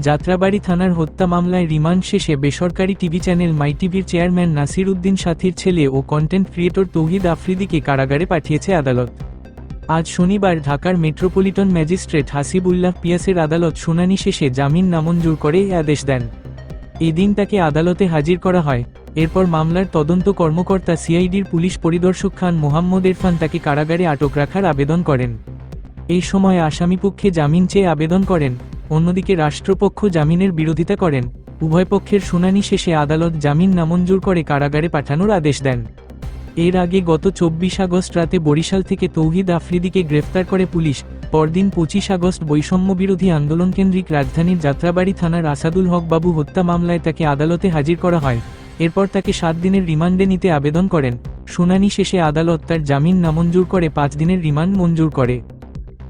যাত্রাবাড়ি থানার হত্যা মামলায় রিমান্ড শেষে বেসরকারি টিভি চ্যানেল মাই টিভির চেয়ারম্যান নাসির উদ্দিন সাথীর ছেলে ও কন্টেন্ট ক্রিয়েটর তৌহিদ আফ্রিদিকে কারাগারে পাঠিয়েছে আদালত। আজ শনিবার ঢাকার মেট্রোপলিটন ম্যাজিস্ট্রেট হাসিবুল্লাহ পিয়াসের আদালত শুনানি শেষে জামিন নামঞ্জুর করে এই আদেশ দেন। এদিন তাকে আদালতে হাজির করা হয়। এরপর মামলার তদন্ত কর্মকর্তা সিআইডির পুলিশ পরিদর্শক খান মোহাম্মদ ইরফান তাকে কারাগারে আটক রাখার আবেদন করেন। এই সময় আসামিপক্ষে জামিন চেয়ে আবেদন করেন অন্যদিকে রাষ্ট্রপক্ষ জামিনের বিরোধিতা করেন। উভয় পক্ষের শুনানি শেষে আদালত জামিন নামঞ্জুর করে কারাগারে পাঠানোর আদেশ দেন। এর আগে গত চব্বিশ আগস্ট রাতে বরিশাল থেকে তৌহিদ আফ্রিদিকে গ্রেফতার করে পুলিশ, পরদিন পঁচিশ আগস্ট বৈষম্য বিরোধী আন্দোলন কেন্দ্রিক রাজধানীর যাত্রাবাড়ি থানার আসাদুল হক বাবু হত্যা মামলায় তাকে আদালতে হাজির করা হয়। এরপর তাকে সাত দিনের রিমান্ডে নিতে আবেদন করেন। শুনানি শেষে আদালত তার জামিন নামঞ্জুর করে পাঁচ দিনের রিমান্ড মঞ্জুর করে।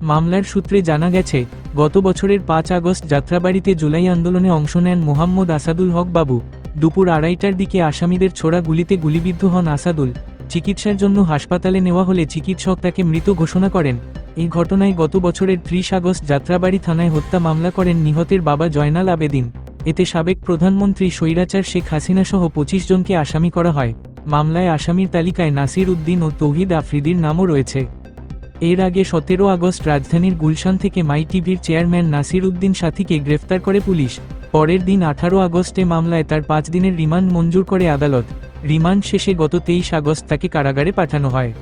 মামলার সূত্রে জানা গেছে, গত বছরের পাঁচ আগস্ট যাত্রাবাড়িতে জুলাই আন্দোলনে অংশ নেন মোহাম্মদ আসাদুল হক বাবু। দুপুর আড়াইটার দিকে আসামিদের ছোড়া গুলিতে গুলিবিদ্ধ হন আসাদুল। চিকিৎসার জন্য হাসপাতালে নেওয়া হলে চিকিৎসক তাকে মৃত ঘোষণা করেন। এই ঘটনায় গত বছরের ত্রিশ আগস্ট যাত্রাবাড়ি থানায় হত্যা মামলা করেন নিহতের বাবা জয়নাল আবেদিন। এতে সাবেক প্রধানমন্ত্রী স্বৈরাচার শেখ হাসিনা সহ পঁচিশ জনকে আসামি করা হয়। মামলায় আসামির তালিকায় নাসির উদ্দিন ও তৌহিদ আফ্রিদির নামও রয়েছে। এর আগে সতেরো আগস্ট রাজধানীর গুলশান থেকে মাই টিভির চেয়ারম্যান নাসির উদ্দিন সাথীকে গ্রেফতার করে পুলিশ। পরের দিন আঠারো আগস্টে মামলায় তার পাঁচ দিনের রিমান্ড মঞ্জুর করে আদালত। রিমান্ড শেষে গত তেইশ আগস্ট তাকে কারাগারে পাঠানো হয়।